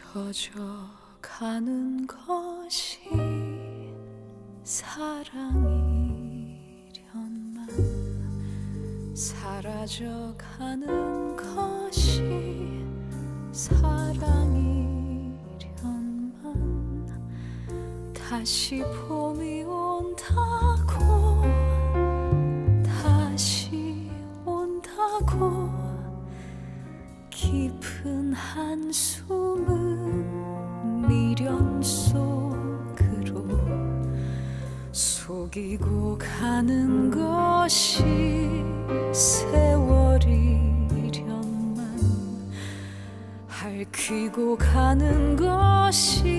젖어가는 것이 사랑이련만. 사라져가는 것이 사랑이련만. 다시 봄이 온다고 다시 온다고. 깊은 한숨은 미련 속으로 속이고 가는 것이 세월이련만 핥히고 가는 것이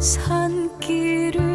산길을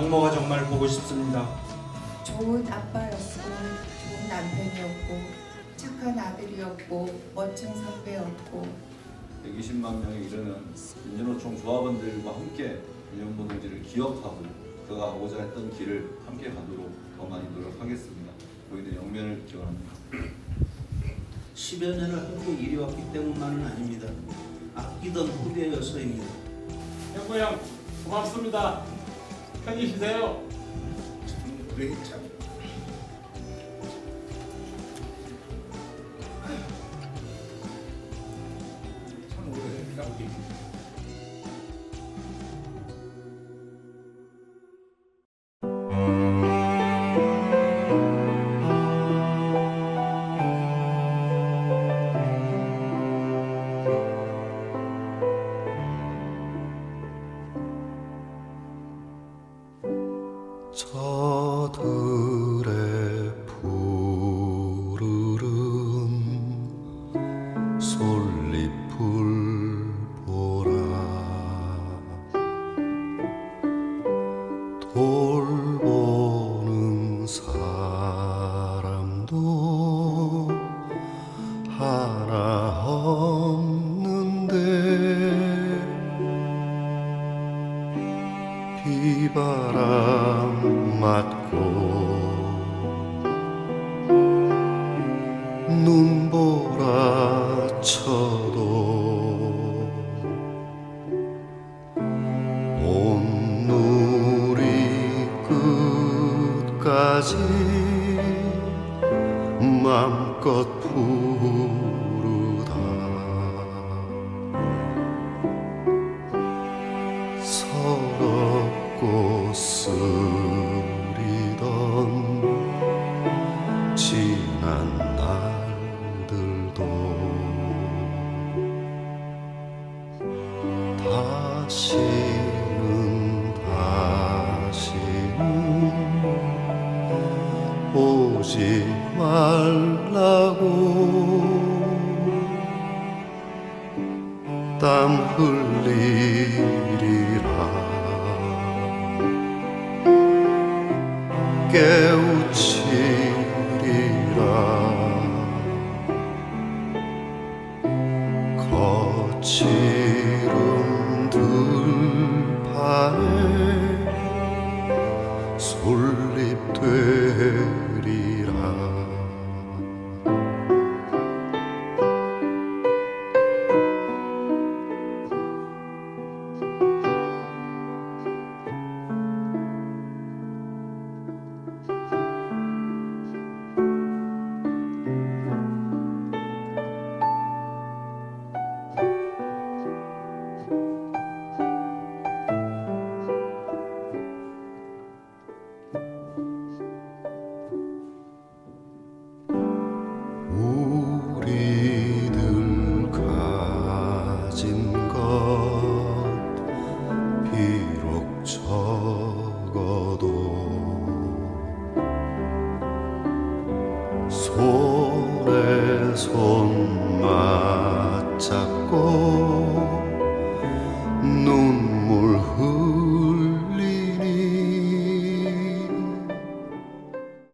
부모가 정말 보고 싶습니다. 좋은 아빠였고 좋은 남편이었고 착한 아들이었고 멋진 선배였고 120만 명에 이르는 민주노총 조합원들과 함께 윤영보 동지를 기억하고 그가 가고자 했던 길을 함께 가도록 더 많이 노력하겠습니다. 고인의 영면을 기원합니다. 10여 년을 함께 이뤄왔기 때문만은 아닙니다. 아끼던 후배여서입니다. 형부 형 고맙습니다. 편히 쉬세요. 참. 참 비바람 맞고 눈보라 쳐도 온누리 끝까지 맘껏 오지 말라고. 땀 흘리리라. 깨